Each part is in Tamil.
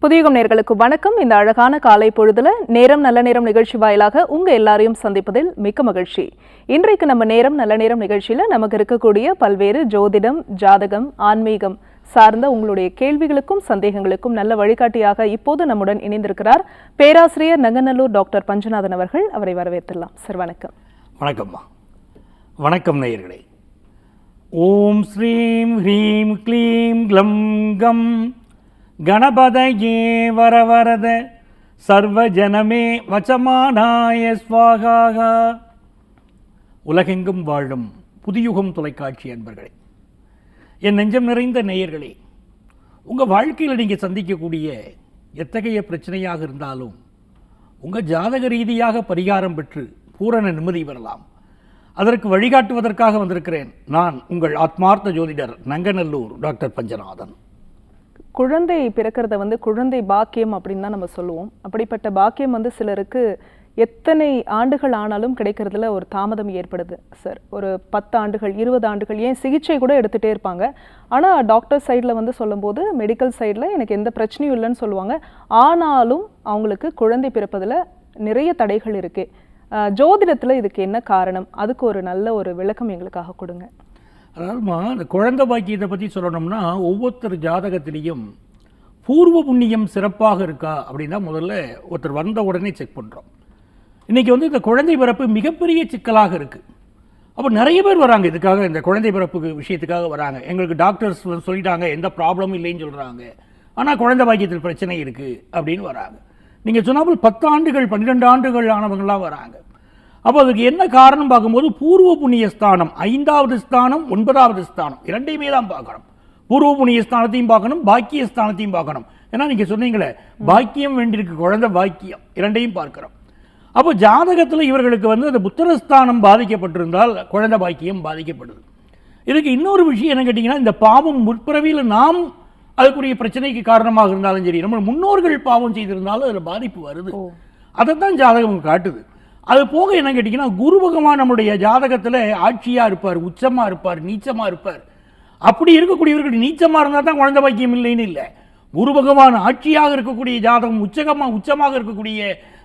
புதியகம் நேர்களுக்கு வணக்கம். இந்த அழகான காலை பொழுதுல நேரம் நல்ல நேரம் நிகழ்ச்சி வாயிலாக உங்க எல்லாரையும் சந்திப்பதில் மிக்க மகிழ்ச்சி. இன்றைக்கு நம்ம நேரம் நல்ல நேரம் நிகழ்ச்சியில நமக்கு இருக்கக்கூடிய பல்வேறு ஜோதிடம் ஜாதகம் ஆன்மீகம் சார்ந்த உங்களுடைய கேள்விகளுக்கும் சந்தேகங்களுக்கும் நல்ல வழிகாட்டியாக இப்போது நம்முடன் இணைந்திருக்கிறார் பேராசிரியர் நங்கநல்லூர் டாக்டர் பஞ்சநாதன் அவர்கள். அவரை வரவேற்றலாம் சார் வணக்கம். வணக்கம்மா. வணக்கம் நேயர்களே. ஓம் ஸ்ரீம் ஹ்ரீம் க்ளீம் க்ளம் கம். கணபதயே வரவரத சர்வஜனமே வச்சமானாய ஸ்வாகாகா உலகெங்கும் வாழும் புதியுகம் தொலைக்காட்சி அன்பர்களே என் நெஞ்சம் நிறைந்த நேயர்களே உங்கள் வாழ்க்கையில் நீங்கள் சந்திக்கக்கூடிய எத்தகைய பிரச்சனையாக இருந்தாலும் உங்கள் ஜாதக ரீதியாக பரிகாரம் பெற்று பூரண நிம்மதி பெறலாம். அதற்கு வழிகாட்டுவதற்காக வந்திருக்கிறேன் நான் உங்கள் ஆத்மார்த்த ஜோதிடர் நங்கநல்லூர் டாக்டர் பஞ்சநாதன். குழந்தை பிறக்கிறத வந்து குழந்தை பாக்கியம் அப்படின்னு தான் நம்ம சொல்லுவோம். அப்படிப்பட்ட பாக்கியம் வந்து சிலருக்கு எத்தனை ஆண்டுகள் ஆனாலும் கிடைக்கிறதுல ஒரு தாமதம் ஏற்படுது சார் ஒரு பத்து ஆண்டுகள் இருபது ஆண்டுகள் ஏன் சிகிச்சை கூட எடுத்துகிட்டே இருப்பாங்க. ஆனால் டாக்டர் சைடில் வந்து சொல்லும்போது மெடிக்கல் சைடில் எனக்கு எந்த பிரச்சனையும் இல்லைன்னு சொல்லுவாங்க. ஆனாலும் அவங்களுக்கு குழந்தை பிறப்பதில் நிறைய தடைகள் இருக்குது ஜோதிடத்தில் இதுக்கு என்ன காரணம்? அதுக்கு ஒரு நல்ல ஒரு விளக்கம் எங்களுக்காக கொடுங்க. அதாவதுமா இந்த குழந்தை பாக்கியத்தை பற்றி சொல்லணும்னா ஒவ்வொருத்தர் ஜாதகத்திலையும் பூர்வ புண்ணியம் சிறப்பாக இருக்கா அப்படின்னா முதல்ல ஒருத்தர் வந்த உடனே செக் பண்ணுறோம் இன்றைக்கி வந்து இந்த குழந்தை பிறப்பு மிகப்பெரிய சிக்கலாக இருக்குது அப்போ நிறைய பேர் வராங்க இதுக்காக இந்த குழந்தை பிறப்புக்கு விஷயத்துக்காக வராங்க. எங்களுக்கு டாக்டர்ஸ் வந்து சொல்லிட்டாங்க எந்த ப்ராப்ளமும் இல்லைன்னு சொல்கிறாங்க ஆனால் குழந்தை பாக்கியத்தில் பிரச்சனை இருக்குது அப்படின்னு வராங்க. நீங்கள் சொன்னால் பத்து ஆண்டுகள் பன்னிரெண்டு ஆண்டுகள் ஆனவங்களாம் வராங்க. அப்போ அதுக்கு என்ன காரணம் பார்க்கும்போது பூர்வ புண்ணிய ஸ்தானம் ஐந்தாவது ஸ்தானம் ஒன்பதாவது ஸ்தானம் இரண்டையுமே தான் பார்க்கணும். பூர்வ புண்ணிய ஸ்தானத்தையும் பார்க்கணும் பாக்கிய ஸ்தானத்தையும் பார்க்கணும். ஏன்னா நீங்கள் சொன்னீங்களே பாக்கியம் வேண்டியிருக்கு குழந்தை பாக்கியம் இரண்டையும் பார்க்கிறோம். அப்போ ஜாதகத்தில் இவர்களுக்கு வந்து அந்த புத்திரஸ்தானம் பாதிக்கப்பட்டிருந்தால் குழந்தை பாக்கியம் பாதிக்கப்படுது. இதுக்கு இன்னொரு விஷயம் என்ன கேட்டிங்கன்னா இந்த பாவம் முற்பிறவியில் நாம் அதுக்குரிய பிரச்சனைக்கு காரணமாக இருந்தாலும் சரி நம்ம முன்னோர்கள் பாவம் செய்திருந்தாலும் அதில் பாதிப்பு வருது. அதைத்தான் ஜாதகம் காட்டுது. அது போக என்ன கேட்டிங்கன்னா குரு பகவான் நம்முடைய ஜாதகத்தில் ஆட்சியாக இருப்பார் உச்சமாக இருப்பார் நீச்சமாக இருப்பார். அப்படி இருக்கக்கூடியவர்கள் நீச்சமாக இருந்தால் தான் குழந்தை பாக்கியம் இல்லைன்னு இல்லை. குரு பகவான் ஆட்சியாக இருக்கக்கூடிய ஜாதகம் உச்சகமாக உச்சமாக இருக்கக்கூடிய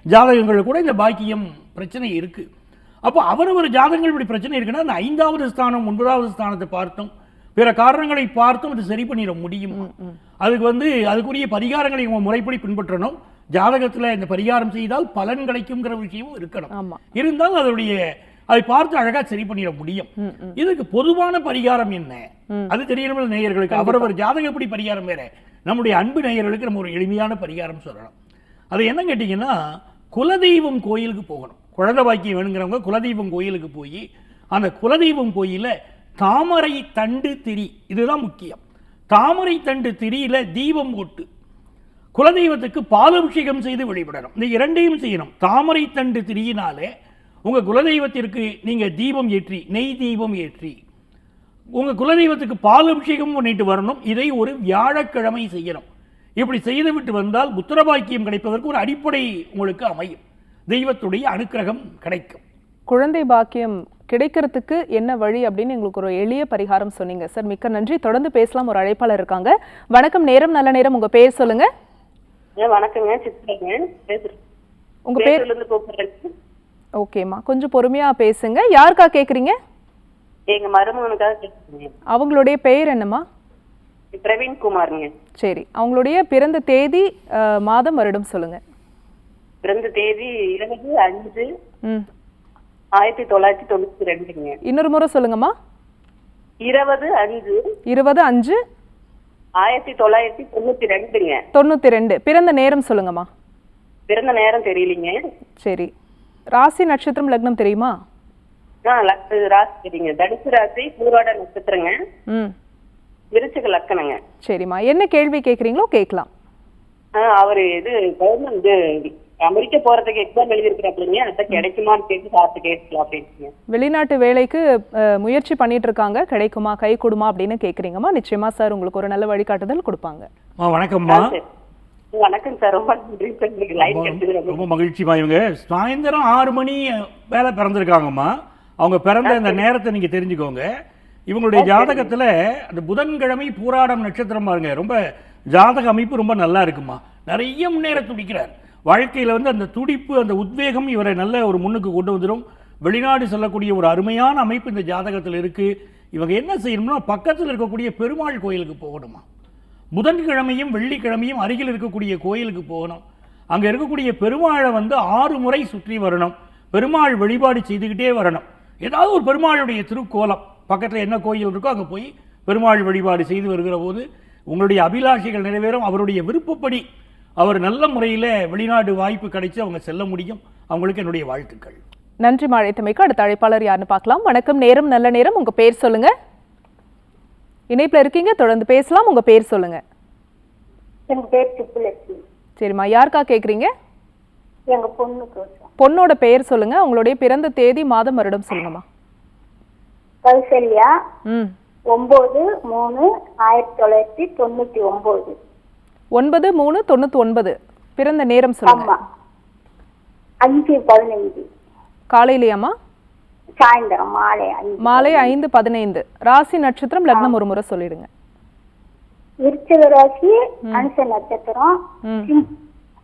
ஜாதகங்கள் கூட இந்த பாக்கியம் பிரச்சனை இருக்குது அப்போ அவரவர் ஜாதகங்கள் இப்படி பிரச்சனை இருக்குன்னா அந்த ஐந்தாவது ஸ்தானம் ஒன்பதாவது ஸ்தானத்தை பார்த்தோம் பிற காரணங்களை பார்த்தும் அது சரி பண்ணிட முடியும்? அதுக்கு வந்து அதுக்குரிய பரிகாரங்களை முறைப்படி பின்பற்றணும். ஜாதகத்துல இந்த பரிகாரம் செய்தால் பலன் கிடைக்குங்கிற விஷயமும் இருக்கணும். இருந்தால் அதனுடைய அதை பார்த்து அழகா சரி பண்ணிட முடியும். இதுக்கு பொதுவான பரிகாரம் என்ன? அது தெரியணும் நேயர்களுக்கு அவரவர் ஜாதகம் எப்படி பரிகாரம் வேற? நம்முடைய அன்பு நேயர்களுக்கு நம்ம ஒரு எளிமையான பரிகாரம் சொல்லணும். அது என்ன கேட்டிங்கன்னா குலதெய்வம் கோயிலுக்கு போகணும். குழந்தை பாக்கியம் வேணுங்கிறவங்க குலதெய்வம் கோயிலுக்கு போய் அந்த குலதெய்வம் கோயில தாமரை தண்டு திரி இதுதான் முக்கியம். தாமரை தண்டு திரியில தீபம் போட்டு குலதெய்வத்துக்கு பாலபிஷேகம் செய்து வழிபடணும். இந்த இரண்டையும் செய்யணும். தாமரை தண்டு திரியினாலே உங்கள் குலதெய்வத்திற்கு நீங்கள் தீபம் ஏற்றி நெய் தீபம் ஏற்றி உங்கள் குலதெய்வத்துக்கு பாலபிஷேகம் பண்ணிட்டு வரணும். இதை ஒரு வியாழக்கிழமை செய்யணும். இப்படி செய்துவிட்டு வந்தால் புத்திரபாக்கியம் கிடைப்பதற்கு ஒரு அடிப்படை உங்களுக்கு அமையும். தெய்வத்துடைய அனுக்கிரகம் கிடைக்கும். குழந்தை பாக்கியம் கிடைக்கிறதுக்கு என்ன வழி அப்படின்னு எங்களுக்கு ஒரு எளிய பரிகாரம் சொன்னீங்க. சார் மிக்க நன்றி. தொடர்ந்து பேசலாம். ஒரு அழைப்பாளர் இருக்காங்க. வணக்கம். நேரம் நல்ல நேரம். உங்க பேர் சொல்லுங்க. வணக்கங்க. சித்ராங்க பேசுறேன். உங்க பேர்? கூப்பிடுறேன் ஓகேம்மா. கொஞ்சம் பொறுமையா பேசுங்க. யாருக்கா கேக்குறீங்க? எங்க மருமகனுக்காக அவங்களுடைய பெயர் என்னம்மா? பிரவீன் குமாருங்க சரி. அவங்களுடைய பிறந்த தேதி மாதம் வருடம் சொல்லுங்க. பிறந்த தேதி இருபது அஞ்சு ஆயிரத்தி தொள்ளாயிரத்தி தொண்ணூத்தி ரெண்டுங்க. இன்னொரு முறை சொல்லுங்கம்மா. இருபது அஞ்சு இருபது அஞ்சு ஆயிரத்தி தொள்ளாயிரத்தி தொண்ணூத்தி ரெண்டுங்க. தொண்ணூத்தி ரெண்டு. பிறந்த நேரம் சொல்லுங்கம்மா. பிறந்த நேரம் தெரியலீங்க. சரி. ராசி நட்சத்திரம் லக்னம் தெரியுமா? ஆ ராசி தெரியுங்க. தனுசு ராசி பூராட நட்சத்திரங்க. ம். விருச்சிக லக்கணங்க. சரிம்மா. என்ன கேள்வி கேட்குறீங்களோ கேட்கலாம். அவரு இது கவர்மெண்ட் அமெரிக்கா போறதுக்கு எக்ஸாம் எழுதியிருக்கிறாப்லங்க அதான் கிடைக்குமான்னு கேட்டு கேட்கலாம் அப்படின்ட்டுங்க வெளிநாட்டு வேலைக்கு முயற்சி பண்ணிட்டு இருக்காங்க கிடைக்குமா? கை கொடுமா? அப்படின்னு கேட்குறீங்கம்மா நிச்சயமா சார் உங்களுக்கு ஒரு நல்ல வழிகாட்டுதல் கொடுப்பாங்க. வணக்கம்மா. வணக்கம் சார். ரொம்ப மகிழ்ச்சிமா இவங்க சாயந்தரம் ஆறு மணி வேலை பிறந்திருக்காங்கம்மா. அவங்க பிறந்த இந்த நேரத்தை நீங்க தெரிஞ்சுக்கோங்க. இவங்களுடைய ஜாதகத்துல அந்த புதன்கிழமை பூராடம் நட்சத்திரம் பாருங்க. ரொம்ப ஜாதக அமைப்பு ரொம்ப நல்லா இருக்குமா நிறைய முன்னேற துடிக்கிறார் வாழ்க்கையில் வந்து அந்த துடிப்பு அந்த உத்வேகம் இவரை நல்ல ஒரு முன்னுக்கு கொண்டு வந்துடும் வெளிநாடு செல்லக்கூடிய ஒரு அருமையான அமைப்பு இந்த ஜாதகத்தில் இருக்குது இவங்க என்ன செய்யணும்னா பக்கத்தில் இருக்கக்கூடிய பெருமாள் கோயிலுக்கு போகணுமா? புதன்கிழமையும் வெள்ளிக்கிழமையும் அருகில் இருக்கக்கூடிய கோயிலுக்கு போகணும். அங்கே இருக்கக்கூடிய பெருமாளை வந்து ஆறு முறை சுற்றி வரணும். பெருமாள் வழிபாடு செய்துக்கிட்டே வரணும். ஏதாவது ஒரு பெருமாளுடைய திருக்கோலம் பக்கத்தில் என்ன கோயில் இருக்கோ அங்கே போய் பெருமாள் வழிபாடு செய்து வருகிற போது உங்களுடைய அபிலாஷைகள் நிறைவேறும். அவருடைய விருப்பப்படி அவர் நல்ல முறையில் வெளிநாடு வாய்ப்பு கிடைச்சு அவங்க செல்ல முடியும். அவங்களுக்கு என்னுடைய வாழ்த்துக்கள். நன்றி மழைத்தமைக்கு அடுத்த அழைப்பாளர் யாருன்னு பார்க்கலாம். வணக்கம் நேரம் நல்ல நேரம். உங்க பேர் சொல்லுங்க. இணைப்புல இருக்கீங்க. தொடர்ந்து பேசலாம். உங்க பேர் சொல்லுங்க. எங்க பேர் சுப்புலட்சுமி. சரிம்மா யாருக்கா கேக்குறீங்க? எங்க பொண்ணுக்கு பொண்ணோட பெயர் சொல்லுங்க. உங்களுடைய பிறந்த தேதி மாதம் வருடம் சொல்லுங்கம்மா. கௌசல்யா ம். ஒன்பது மூணு ஆயிரத்தி தொள்ளாயிரத்தி தொண்ணூத்தி ஒன்பது ஒன்பது மூணு தொண்ணூத்தி ஒன்பது பிறந்த நேரம் சொல்லுங்க. அஞ்சு பதினைஞ்சு காலையிலையாம்மா? சாயந்தரம் மாலை மாலை ஐந்து பதினைந்து. ராசி நட்சத்திரம் லக்னம் ஒரு முறை சொல்லிடுங்க. விருச்சிக ராசி அனுச நட்சத்திரம்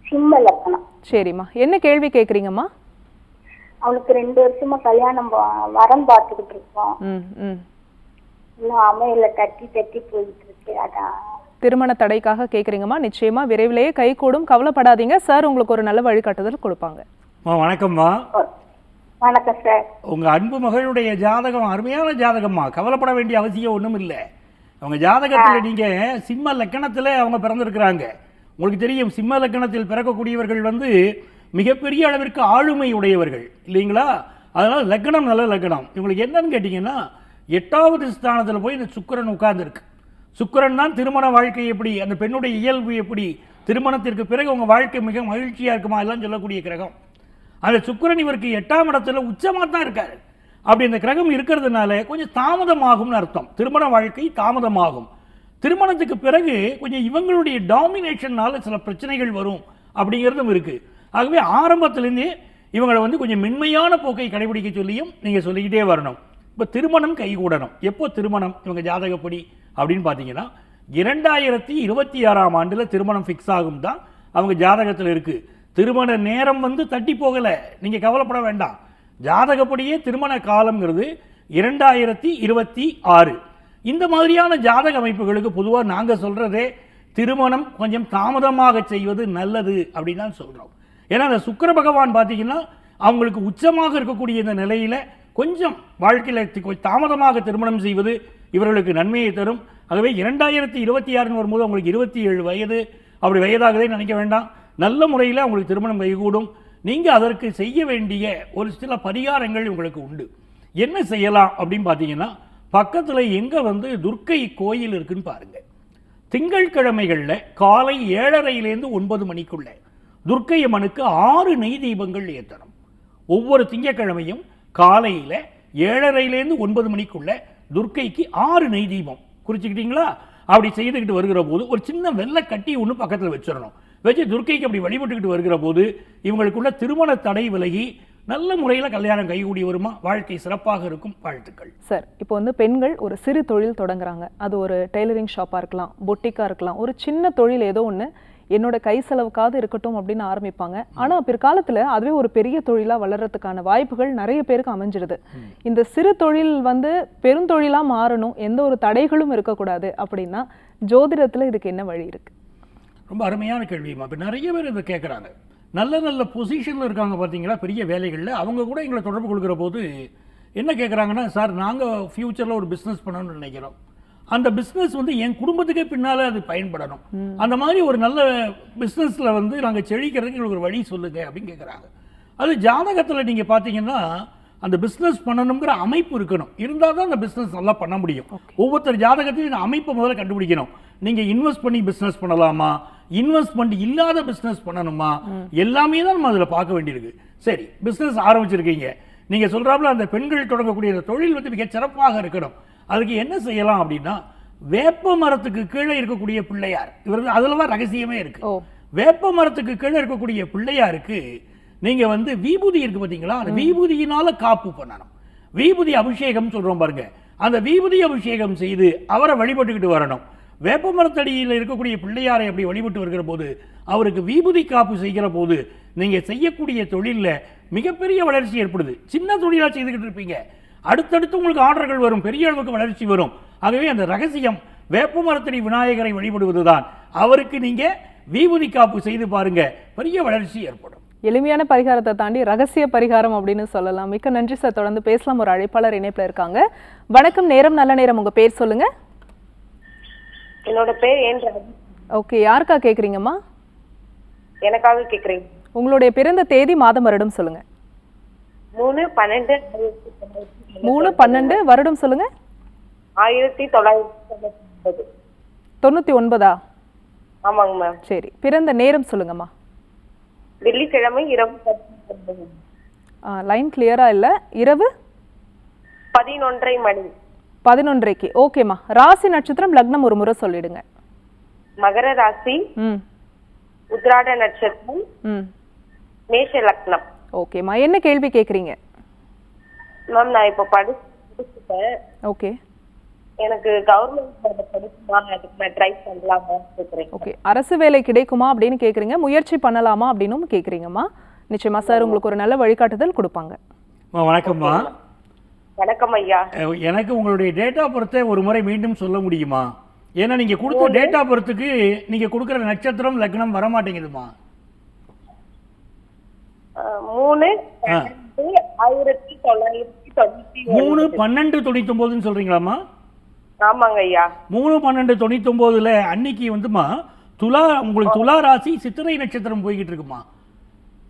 சிம்ம லக்கணம் சரிம்மா. என்ன கேள்வி கேட்குறீங்கம்மா? அவளுக்கு ரெண்டு வருஷமா கல்யாணம் வரன் பார்த்துக்கிட்டு இருக்கோம். இன்னும் அமையல தட்டி தட்டி போயிட்டு இருக்கு. அதான். திருமண தடைக்காக கேட்குறீங்கம்மா நிச்சயமா விரைவிலேயே கைகூடும் கவலைப்படாதீங்க. சார் உங்களுக்கு ஒரு நல்ல வழிகாட்டுதல் கொடுப்பாங்க. வணக்கம்மா. வணக்கம் சார். உங்க அன்பு மகளுடைய ஜாதகம் அருமையான ஜாதகம்மா. கவலைப்பட வேண்டிய அவசியம் ஒன்றும் இல்லை அவங்க ஜாதகத்தில் நீங்க சிம்ம லக்கணத்தில் அவங்க பிறந்திருக்கிறாங்க. உங்களுக்கு தெரியும் சிம்ம லக்கணத்தில் பிறக்கக்கூடியவர்கள் வந்து மிகப்பெரிய அளவிற்கு ஆளுமை உடையவர்கள். இல்லைங்களா? அதனால லக்கணம் நல்ல லக்கணம். இவங்களுக்கு என்னன்னு கேட்டிங்கன்னா எட்டாவது ஸ்தானத்தில் போய் இந்த சுக்கிரன் உட்கார்ந்துருக்கு. சுக்கிரன் தான் திருமண வாழ்க்கை எப்படி? அந்த பெண்ணுடைய இயல்பு எப்படி? திருமணத்திற்கு பிறகு உங்கள் வாழ்க்கை மிக மகிழ்ச்சியாக இருக்குமா? எல்லாம் சொல்லக்கூடிய கிரகம். அந்த சுக்கிரன் இவருக்கு எட்டாம் இடத்துல உச்சமாக தான் இருக்கார். அப்படி இந்த கிரகம் இருக்கிறதுனால கொஞ்சம் தாமதமாகும்னு அர்த்தம். திருமண வாழ்க்கை தாமதமாகும். திருமணத்துக்கு பிறகு கொஞ்சம் இவங்களுடைய டாமினேஷன்னால சில பிரச்சனைகள் வரும் அப்படிங்கிறதும் இருக்குது ஆகவே ஆரம்பத்திலேருந்தே இவங்களை வந்து கொஞ்சம் மென்மையான போக்கை கடைபிடிக்க சொல்லியும் நீங்கள் சொல்லிக்கிட்டே வரணும். இப்போ திருமணம் கைகூடணும். எப்போ திருமணம்? இவங்க ஜாதகப்படி அப்படின்னு பார்த்தீங்கன்னா இரண்டாயிரத்தி இருபத்தி ஆறாம் ஆண்டில் திருமணம் ஃபிக்ஸ் ஆகும் தான் அவங்க ஜாதகத்தில் இருக்குது திருமண நேரம் வந்து தட்டி போகலை. நீங்கள் கவலைப்பட வேண்டாம். ஜாதகப்படியே திருமண காலங்கிறது இரண்டாயிரத்தி இருபத்தி ஆறு இந்த மாதிரியான ஜாதக அமைப்புகளுக்கு பொதுவாக நாங்கள் சொல்கிறதே திருமணம் கொஞ்சம் தாமதமாக செய்வது நல்லது அப்படின்னு தான் சொல்கிறோம் ஏன்னா அந்த சுக்கர பகவான் பார்த்தீங்கன்னா அவங்களுக்கு உச்சமாக இருக்கக்கூடிய இந்த நிலையில் கொஞ்சம் வாழ்க்கையில் தாமதமாக திருமணம் செய்வது இவர்களுக்கு நன்மையை தரும். ஆகவே இரண்டாயிரத்தி இருபத்தி ஆறுன்னு வரும்போது அவங்களுக்கு இருபத்தி ஏழு வயது. அப்படி வயதாகவே நினைக்க வேண்டாம். நல்ல முறையில் அவங்களுக்கு திருமணம் கைகூடும். நீங்கள் அதற்கு செய்ய வேண்டிய ஒரு சில பரிகாரங்கள் உங்களுக்கு உண்டு. என்ன செய்யலாம் அப்படின்னு பார்த்தீங்கன்னா பக்கத்தில் எங்கே வந்து துர்க்கை கோயில் இருக்குன்னு பாருங்கள் திங்கட்கிழமைகளில் காலை ஏழரையிலேருந்து ஒன்பது மணிக்குள்ள துர்க்கை அம்மனுக்கு ஆறு நெய் தீபங்கள் ஏற்றணும் ஒவ்வொரு திங்கட்கிழமையும் காலையில் ஏழரையிலேருந்து ஒன்பது மணிக்குள்ளே துர்க்கைக்கு ஆறு நெய் தீபம். குறிச்சுக்கிட்டீங்களா? அப்படி செய்துக்கிட்டு வருகிற போது ஒரு சின்ன வெள்ளை கட்டி ஒன்று பக்கத்தில் வச்சிடணும். வச்சு துர்க்கைக்கு அப்படி வழிபட்டுக்கிட்டு வருகிற போது இவங்களுக்குள்ள திருமண தடை விலகி நல்ல முறையில் கல்யாணம் கைகூடி வருமா? வாழ்க்கை சிறப்பாக இருக்கும் வாழ்த்துக்கள். சார் இப்போ வந்து பெண்கள் ஒரு சிறு தொழில் தொடங்குறாங்க. அது ஒரு டெய்லரிங் ஷாப்பாக இருக்கலாம் பொட்டிக்காக இருக்கலாம். ஒரு சின்ன தொழில் ஏதோ ஒன்று என்னோட கை செலவுக்காவது இருக்கட்டும் அப்படின்னு ஆரம்பிப்பாங்க. ஆனால் பிற்காலத்தில் அதுவே ஒரு பெரிய தொழிலாக வளர்றதுக்கான வாய்ப்புகள் நிறைய பேருக்கு அமைஞ்சிடுது. இந்த சிறு தொழில் வந்து பெருந்தொழிலாக மாறணும் எந்த ஒரு தடைகளும் இருக்கக்கூடாது அப்படின்னா ஜோதிடத்தில் இதுக்கு என்ன வழி இருக்கு? ரொம்ப அருமையான கேள்விமா இப்போ நிறைய பேர் இதை கேட்குறாங்க நல்ல நல்ல பொசிஷனில் இருக்காங்க பார்த்தீங்களா பெரிய வேலைகளில். அவங்க கூட எங்களை தொடர்பு கொடுக்குற போது என்ன கேட்குறாங்கன்னா சார் நாங்கள் ஃப்யூச்சரில் ஒரு பிஸ்னஸ் பண்ணணும்னு நினைக்கிறோம். அந்த பிஸ்னஸ் வந்து என் குடும்பத்துக்கே பின்னால் அது பயன்படணும். அந்த மாதிரி ஒரு நல்ல பிஸ்னஸில் வந்து நாங்கள் செழிக்கிறதுக்கு எங்களுக்கு ஒரு வழி சொல்லுங்க அப்படின்னு கேட்குறாங்க அது ஜாதகத்தில் நீங்கள் பார்த்தீங்கன்னா அந்த பிஸ்னஸ் பண்ணணுங்கிற அமைப்பு இருக்கணும். இருந்தால் தான் அந்த பிஸ்னஸ் நல்லா பண்ண முடியும். ஒவ்வொருத்தர் ஜாதகத்தையும் இந்த அமைப்பை முதல்ல கண்டுபிடிக்கணும். நீங்கள் இன்வெஸ்ட் பண்ணி பிஸ்னஸ் பண்ணலாமா? இன்வெஸ்ட்மெண்ட் இல்லாத பிஸ்னஸ் பண்ணணுமா? எல்லாமே தான் நம்ம அதில் பார்க்க வேண்டியிருக்கு. சரி பிஸ்னஸ் ஆரம்பிச்சிருக்கீங்க. நீங்கள் சொல்கிறாப்புல அந்த பெண்கள் தொடங்கக்கூடிய அந்த தொழில் வந்து மிகச் சிறப்பாக இருக்கணும். அதுக்கு என்ன செய்யலாம் அப்படின்னா வேப்ப மரத்துக்கு கீழே இருக்கக்கூடிய பிள்ளையார் இவர் அதில் தான் ரகசியமே இருக்கு. வேப்ப மரத்துக்கு கீழே இருக்கக்கூடிய பிள்ளையாருக்கு நீங்க வந்து விபூதி இருக்கு பாத்தீங்களா? அந்த விபூதியினால காப்பு பண்ணணும். விபூதி அபிஷேகம் சொல்றோம் பாருங்க. அந்த விபூதி அபிஷேகம் செய்து அவரை வழிபட்டுக்கிட்டு வரணும். வேப்ப மரத்தடியில் இருக்கக்கூடிய பிள்ளையாரை அப்படி வழிபட்டு வருகிற போது அவருக்கு விபூதி காப்பு செய்கிற போது நீங்கள் செய்யக்கூடிய தொழிலில் மிகப்பெரிய வளர்ச்சி ஏற்படுது. சின்ன தொழிலாக செய்துக்கிட்டு இருப்பீங்க. அடுத்தடுத்து உங்களுக்கு ஆர்டர்கள் வரும் பெரிய அளவுக்கு வளர்ச்சி வரும். ஆகவே அந்த ரகசியம் வேப்ப மரத்தடி விநாயகரை வழிபடுவதுதான். அவருக்கு நீங்கள் விபூதி காப்பு செய்து பாருங்க பெரிய வளர்ச்சி ஏற்படும். எளிமையான பரிகாரத்தை தாண்டி ரகசிய பரிகாரம் அப்படின்னு சொல்லலாம். மிக்க நன்றி சார். தொடர்ந்து பேசலாம். ஒரு அழைப்பாளர் இணைப்புல இருக்காங்க. வணக்கம். நேரம் நல்ல நேரம். உங்க பேர் சொல்லுங்க. என்னோட பேர் ஏன். ஓகே. யாருக்கா கேக்குறீங்கம்மா? எனக்காக கேக்குறீங்க. உங்களுடைய பிறந்த தேதி மாதம் வருடம் சொல்லுங்க. மூணு பன்னெண்டு மூணு பன்னெண்டு வருடம் சொல்லுங்க. ஆயிரத்தி தொள்ளாயிரத்தி தொண்ணூத்தி ஒன்பது? ஆமாங்க மேம். சரி பிறந்த நேரம் சொல்லுங்கம்மா. வெள்ளிக்கிழமை இரவு. லைன் கிளியரா இல்ல. இரவு? பதினொன்றரை மணி. பதினொன்றைக்கு ஓகேம்மா. ராசி நட்சத்திரம் லக்னம் ஒரு முறை சொல்லிடுங்க. மகர ராசி ம். உத்ராட நட்சத்திரம் ம். மேஷ லக்னம். ஓகேம்மா. என்ன கேள்வி கேக்குறீங்க? மேம் நான் இப்போ படி படிச்சுட்டேன் ஓகே எனக்கு கவர்மெண்ட் வேலை கிடைக்குமா அதுக்கு நான் ட்ரை பண்ணலாமா கேக்குறேன் ஓகே அரசு வேலை கிடைக்குமா அப்படின்னு கேக்குறீங்க. முயற்சி பண்ணலாமா அப்படின்னும் கேக்குறீங்கம்மா. நிச்சயமா சார் உங்களுக்கு ஒரு நல்ல வழிகாட்டுதல் கொடுப்பாங்க. வணக்கம்மா. வணக்கம் ஐயா. எனக்கு உங்களுடைய டேட் ஆஃப் பர்த்தை ஒரு முறை மீண்டும் சொல்ல முடியுமா? ஏன்னா நீங்க கொடுத்த டேட் ஆஃப் பர்த்துக்கு நீங்க கொடுக்குற நட்சத்திரம் லக்னம் வர மாட்டேங்குதுமா மூணு ஆயிரத்தி தொள்ளாயிரத்தி மூணு பன்னெண்டு தொண்ணூத்தொம்போதுன்னு சொல்றீங்களாம்மா? ஆமாங்க ஐயா மூணு பன்னெண்டு தொண்ணூத்தொம்போதுல அன்னைக்கு வந்துமா துலா உங்களுக்கு துலா ராசி சித்திரை நட்சத்திரம் போய்கிட்டு இருக்குமா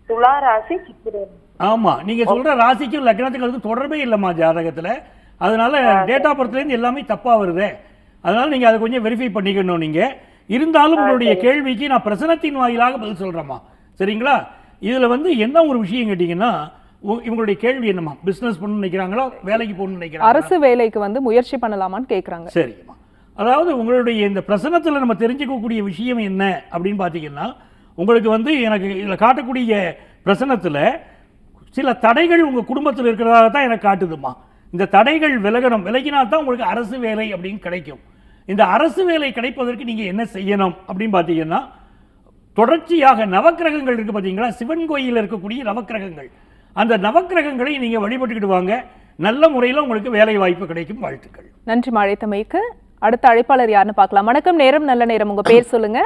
துலா ராசி சித்திரை ஆமா நீங்க சொல்ற ராசிக்கும் லக்னத்துக்கும் அதுக்கு தொடர்பே இல்லைம்மா ஜாதகத்துல. அதனால டேட் ஆஃப் பர்த்லேருந்து எல்லாமே தப்பா வருதே. அதனால நீங்க அதை கொஞ்சம் வெரிஃபை பண்ணிக்கணும் நீங்க. இருந்தாலும் உங்களுடைய கேள்விக்கு நான் பிரசனத்தின் வாயிலாக பதில் சொல்றேம்மா. சரிங்களா? இதுல வந்து என்ன ஒரு விஷயம் கேட்டீங்கன்னா இவங்களுடைய கேள்வி என்னம்மா? பிசினஸ் பண்ணணும்னு நினைக்கிறாங்களா? வேலைக்கு போகணும்னு நினைக்கிறாங்களா? அரசு வேலைக்கு வந்து முயற்சி பண்ணலாமான்னு கேக்குறாங்க. சரிங்கம்மா அதாவது உங்களுடைய இந்த பிரசனத்தில் நம்ம தெரிஞ்சுக்கக்கூடிய விஷயம் என்ன அப்படின்னு பார்த்தீங்கன்னா உங்களுக்கு வந்து எனக்கு இதில் காட்டக்கூடிய பிரசனத்தில் சில தடைகள் உங்கள் குடும்பத்தில் இருக்கிறதாக தான் எனக்கு காட்டுதுமா இந்த தடைகள் விலகணும். விலகினா தான் உங்களுக்கு அரசு வேலை அப்படின்னு கிடைக்கும். இந்த அரசு வேலை கிடைப்பதற்கு நீங்கள் என்ன செய்யணும் அப்படின்னு பார்த்தீங்கன்னா தொடர்ச்சியாக நவக்கிரகங்கள் இருக்கு பார்த்தீங்களா சிவன் கோயிலில் இருக்கக்கூடிய நவக்கிரகங்கள். அந்த நவக்கிரகங்களை நீங்கள் வழிபட்டுக்கிட்டு வாங்க நல்ல முறையில் உங்களுக்கு வேலை வாய்ப்பு கிடைக்கும் வாழ்த்துக்கள். நன்றி மழைத்தமைக்கு அடுத்த அழைப்பாளர் யாருன்னு பார்க்கலாம். வணக்கம் நேரம் நல்ல நேரம். உங்க பேர் சொல்லுங்க.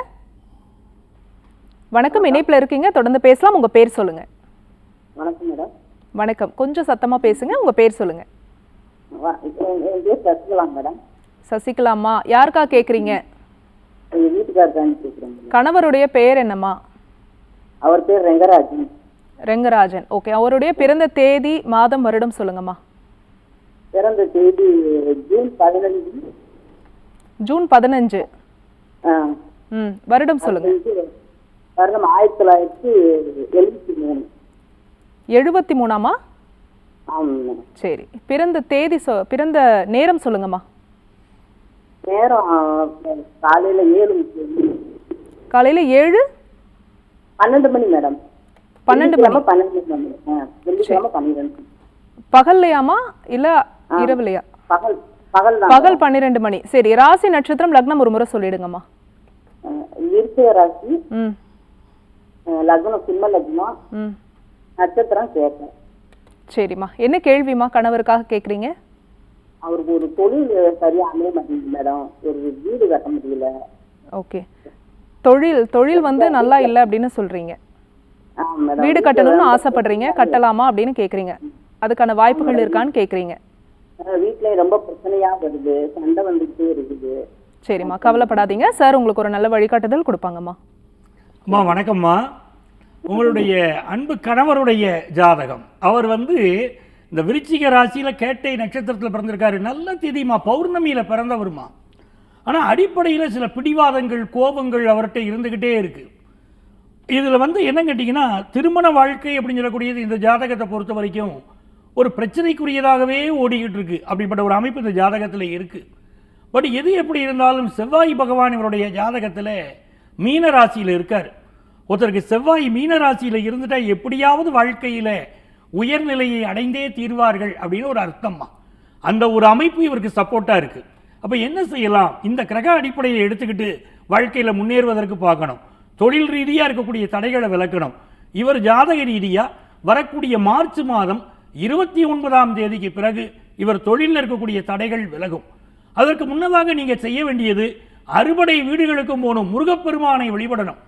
வணக்கம் இணைப்புல இருக்கீங்க. தொடர்ந்து பேசலாம். உங்க பேர் சொல்லுங்க. வணக்கம் மேடம். வணக்கம். கொஞ்சம் சத்தமா பேசுங்க. உங்க பேர் சொல்லுங்க. சசிகலா மேடம். சசிகலாம்மா. யாருக்கா கேக்குறீங்க? கணவருடைய பெயர் என்னம்மா? அவர் பேர் ரெங்கராஜன் ரெங்கராஜன். ஓகே அவருடைய பிறந்த தேதி மாதம் வருடம் சொல்லுங்கம்மா. பிறந்த தேதி ஜூன் பதினஞ்சு. ஜூன் பதினஞ்சு. ம் வருடம் சொல்லுங்க. வருடம் ஆயிரத்தி தொள்ளாயிரத்தி எழுபத்தி மூணு. எழுபத்தி மூணாமா சரி பிறந்த தேதி சொ பிறந்த நேரம் சொல்லுங்கம்மா. நேரம் காலையில் ஏழு காலையில ஏழு? பன்னெண்டு மணி மேடம். பன்னெண்டு மணி. பன்னெண்டு பன்னிரெண்டு பகல்லையாமா இல்ல இரவுலையா? பகல் பகல் பகல் பன்னிரெண்டு மணி. சரி ராசி நட்சத்திரம் லக்னம் ஒரு முறை சொல்லிடுங்கம்மா. விருச்சிக ராசி. லக்னம் சிம்ம லக்னம். நட்சத்திரம் கேட்க சரிம்மா. என்ன கேள்விம்மா கணவருக்காக கேக்குறீங்க? அவருக்கு ஒரு தொழில் சரியா அமைய மாட்டேங்குது மேடம். ஒரு வீடு கட்ட முடியல. ஓகே. தொழில் தொழில் வந்து நல்லா இல்லை அப்படின்னு சொல்றீங்க. வீடு கட்டணும்னு ஆசைப்படுறீங்க கட்டலாமா அப்படின்னு கேக்குறீங்க. அதுக்கான வாய்ப்புகள் இருக்கான்னு கேக்குறீங்க. ஆ, வீட்ல ரொம்ப பிரச்சனையா வருது. சண்டை வந்துகிட்டே இருக்குது. சரிம்மா கவலைப்படாதீங்க. சார் உங்களுக்கு ஒரு நல்ல வழிகாட்டுதல் கொடுப்பாங்கம்மா. அம்மா வணக்கம்மா. உங்களுடைய அன்பு கணவருடைய ஜாதகம். அவர் வந்து இந்த விருச்சிக ராசியில கேட்டை நட்சத்திரத்தில் பிறந்திருக்காரு. நல்ல திதிமா பௌர்ணமியில பிறந்தவருமா ஆனா அடிப்படையில் சில பிடிவாதங்கள் கோபங்கள் அவர்கிட்ட இருந்துகிட்டே இருக்கு. இதில் வந்து என்ன கேட்டிங்கன்னா திருமண வாழ்க்கை அப்படின்னு சொல்லக்கூடியது இந்த ஜாதகத்தை பொறுத்த வரைக்கும் ஒரு பிரச்சனைக்குரியதாகவே ஓடிக்கிட்டு இருக்கு. அப்படிப்பட்ட ஒரு அமைப்பு இந்த ஜாதகத்தில் இருக்குது பட் எது எப்படி இருந்தாலும் செவ்வாய் பகவான் இவருடைய ஜாதகத்தில் மீன ராசியில் இருக்கார். ஒருத்தருக்கு செவ்வாய் மீன ராசியில் இருந்துட்டால் எப்படியாவது வாழ்க்கையில் உயர்நிலையை அடைந்தே தீர்வார்கள் அப்படின்னு ஒரு அர்த்தம்மா அந்த ஒரு அமைப்பு இவருக்கு சப்போர்ட்டாக இருக்குது அப்போ என்ன செய்யலாம்? இந்த கிரக அடிப்படையை எடுத்துக்கிட்டு வாழ்க்கையில் முன்னேறுவதற்கு பார்க்கணும். தொழில் ரீதியாக இருக்கக்கூடிய தடைகளை விளக்கணும். இவர் ஜாதக ரீதியாக வரக்கூடிய மார்ச் மாதம் இருபத்தி ஒன்பதாம் தேதிக்கு பிறகு இவர் தொழிலில் இருக்கக்கூடிய தடைகள் விலகும். அதற்கு முன்னதாக நீங்கள் செய்ய வேண்டியது அறுபடை வீடுகளுக்கும் போகணும். முருகப்பெருமானை வழிபடணும்.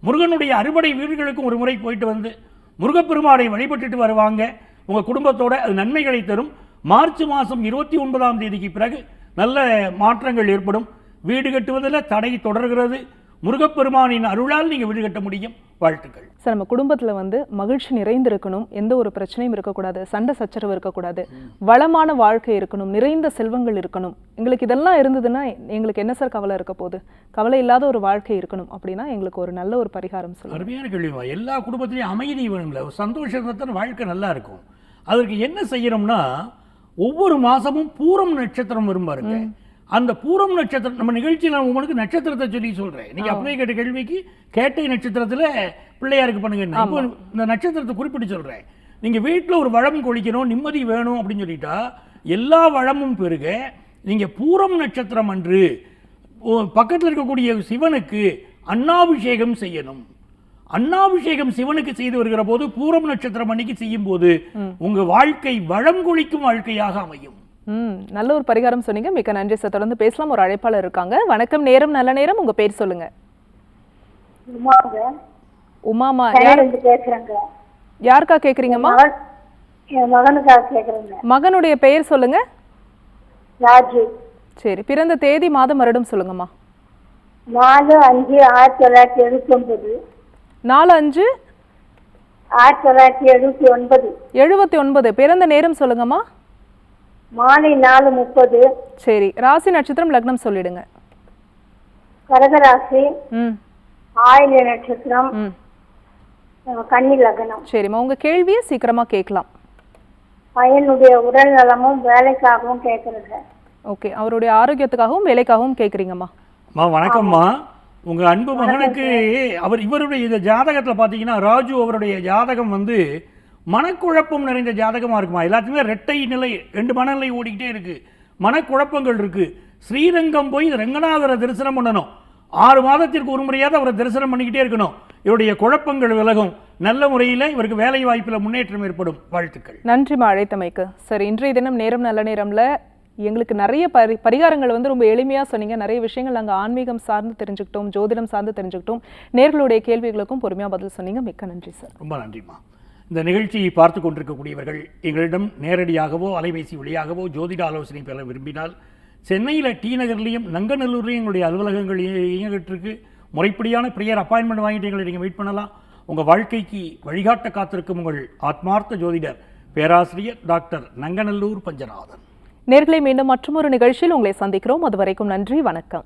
முருகனுடைய அறுபடை வீடுகளுக்கும் ஒரு முறை போயிட்டு வந்து முருகப்பெருமானை வழிபட்டுட்டு வருவாங்க. உங்கள் குடும்பத்தோட அது நன்மைகளை தரும். மார்ச் மாதம் இருபத்தி ஒன்பதாம் தேதிக்கு பிறகு நல்ல மாற்றங்கள் ஏற்படும். வீடு கட்டுவதில் தடை தொடர்கிறது. முருகப்பெருமானின் அருளால் நீங்கள் வீடு கட்ட முடியும். வாழ்த்துக்கள். சார் நம்ம குடும்பத்துல வந்து மகிழ்ச்சி நிறைந்திருக்கணும். எந்த ஒரு பிரச்சனையும் இருக்கக்கூடாது. சண்டை சச்சரவு இருக்கக்கூடாது. வளமான வாழ்க்கை இருக்கணும். நிறைந்த செல்வங்கள் இருக்கணும். எங்களுக்கு இதெல்லாம் இருந்ததுன்னா எங்களுக்கு என்ன சார் கவலை இருக்க போகுது? கவலை இல்லாத ஒரு வாழ்க்கை இருக்கணும் அப்படின்னா எங்களுக்கு ஒரு நல்ல ஒரு பரிகாரம் சொல்லுங்க. அருமையான கேள்விமா எல்லா குடும்பத்திலையும் அமைதி வேணும்ல. ஒரு சந்தோஷத்தை வாழ்க்கை நல்லா இருக்கும். அதற்கு என்ன செய்யணும்னா ஒவ்வொரு மாசமும் பூரம் நட்சத்திரம் வரும் பாருங்க. அந்த பூரம் நட்சத்திரம் நம்ம நிகழ்ச்சியில் நான் உங்களுக்கு நட்சத்திரத்தை சொல்லி சொல்றேன். நீங்க அப்படியே கேட்ட கேள்விக்கு கேட்டை நட்சத்திரத்துல பிள்ளையாருக்கு பண்ணுங்க இப்போ இந்த நட்சத்திரத்தை குறிப்பிட்டு சொல்றேன். நீங்க வீட்டில் ஒரு வளம் கொளிக்கணும் நிம்மதி வேணும் அப்படின்னு சொல்லிட்டா எல்லா வளமும் பெருக நீங்க பூரம் நட்சத்திரம் அன்று பக்கத்துல இருக்கக்கூடிய சிவனுக்கு அன்னாபிஷேகம் செய்யணும். அன்னாபிஷேகம் சிவனுக்கு செய்து வருகிற போது பூரம் நட்சத்திரம் அன்னைக்கு செய்யும் போது உங்க வாழ்க்கை வளம் கொளிக்கும் வாழ்க்கையாக அமையும். ம் நல்ல ஒரு பரிகாரம் சொன்னீங்க. மிக்க நன்றி சார். தொடர்ந்து பேசலாம். ஒரு அழைப்பாளர் இருக்காங்க. வணக்கம். நேரம் நல்ல நேரம். உங்க பேர் சொல்லுங்க. உமாமா யாருக்கா கேக்குறீங்கம்மா? மகனுடைய பெயர் சொல்லுங்க. சரி பிறந்த தேதி மாதம் வருடம் சொல்லுங்கம்மா. நாலு அஞ்சு ஆயிரத்தி தொள்ளாயிரத்தி எழுபத்தி ஒன்பது நாலு அஞ்சு? ஆயிரத்தி தொள்ளாயிரத்தி எழுபத்தி ஒன்பது. எழுபத்தி ஒன்பது. பிறந்த நேரம் சொல்லுங்கம்மா. மாலை நாலு முப்பது. சரி ராசி நட்சத்திரம் லக்னம் சொல்லிடுங்க. கடகராசி. ம். ஆயில நட்சத்திரம். ம். கன்னி லக்னம். சரிம்மா உங்க கேள்வியை சீக்கிரமா கேட்கலாம். பையனுடைய உடல் நலமும் வேலைக்காகவும் கேட்கறேங்க ஓகே அவருடைய ஆரோக்கியத்துக்காகவும் வேலைக்காகவும் கேட்குறீங்கம்மா. அம்மா வணக்கம்மா. உங்க அன்பு மகனுக்கு அவர் இவருடைய இந்த ஜாதகத்துல பாத்தீங்கன்னா ராஜு அவருடைய ஜாதகம் வந்து மனக்குழப்பம் நிறைந்த ஜாதகமா இருக்குமா? எல்லாத்துக்குமே ரெட்டை நிலை ரெண்டு மனநிலை ஓடிக்கிட்டே இருக்கு. மனக்குழப்பங்கள் இருக்கு. ஸ்ரீரங்கம் போய் ரங்கநாதரை தரிசனம் பண்ணணும். ஆறு மாதத்திற்கு ஒரு முறையாவது அவரை தரிசனம் பண்ணிக்கிட்டே இருக்கணும். இவருடைய குழப்பங்கள் விலகும். நல்ல முறையில் இவருக்கு வேலை வாய்ப்பில் முன்னேற்றம் ஏற்படும். வாழ்த்துக்கள். நன்றிம்மா அழைத்தமைக்கு. சரி இன்றைய தினம் நேரம் நல்ல நேரம்ல எங்களுக்கு நிறைய பரி பரிகாரங்கள் வந்து ரொம்ப எளிமையாக சொன்னீங்க. நிறைய விஷயங்கள் நாங்கள் ஆன்மீகம் சார்ந்து தெரிஞ்சுக்கிட்டோம் ஜோதிடம் சார்ந்து தெரிஞ்சுக்கிட்டோம். நேர்களுடைய கேள்விகளுக்கும் பொறுமையாக பதில் சொன்னீங்க. மிக்க நன்றி சார். ரொம்ப நன்றிம்மா. இந்த நிகழ்ச்சியை பார்த்து கொண்டிருக்கக்கூடியவர்கள் எங்களிடம் நேரடியாகவோ அலைபேசி வழியாகவோ ஜோதிட ஆலோசனை பெற விரும்பினால் சென்னையில் டி நகர்லேயும் நங்கநல்லூர்லேயும் எங்களுடைய அலுவலகங்கள் இய- இயங்கிட்டு முறைப்படியான ப்ரியர் அப்பாயின்மெண்ட் வாங்கிட்டு எங்களை நீங்கள் வெயிட் பண்ணலாம். உங்கள் வாழ்க்கைக்கு வழிகாட்ட காத்திருக்கும் உங்கள் ஆத்மார்த்த ஜோதிடர் பேராசிரியர் டாக்டர் நங்கநல்லூர் பஞ்சநாதன். நேர்களை மீண்டும் மற்றொரு நிகழ்ச்சியில் உங்களை சந்திக்கிறோம். அது வரைக்கும் நன்றி வணக்கம்.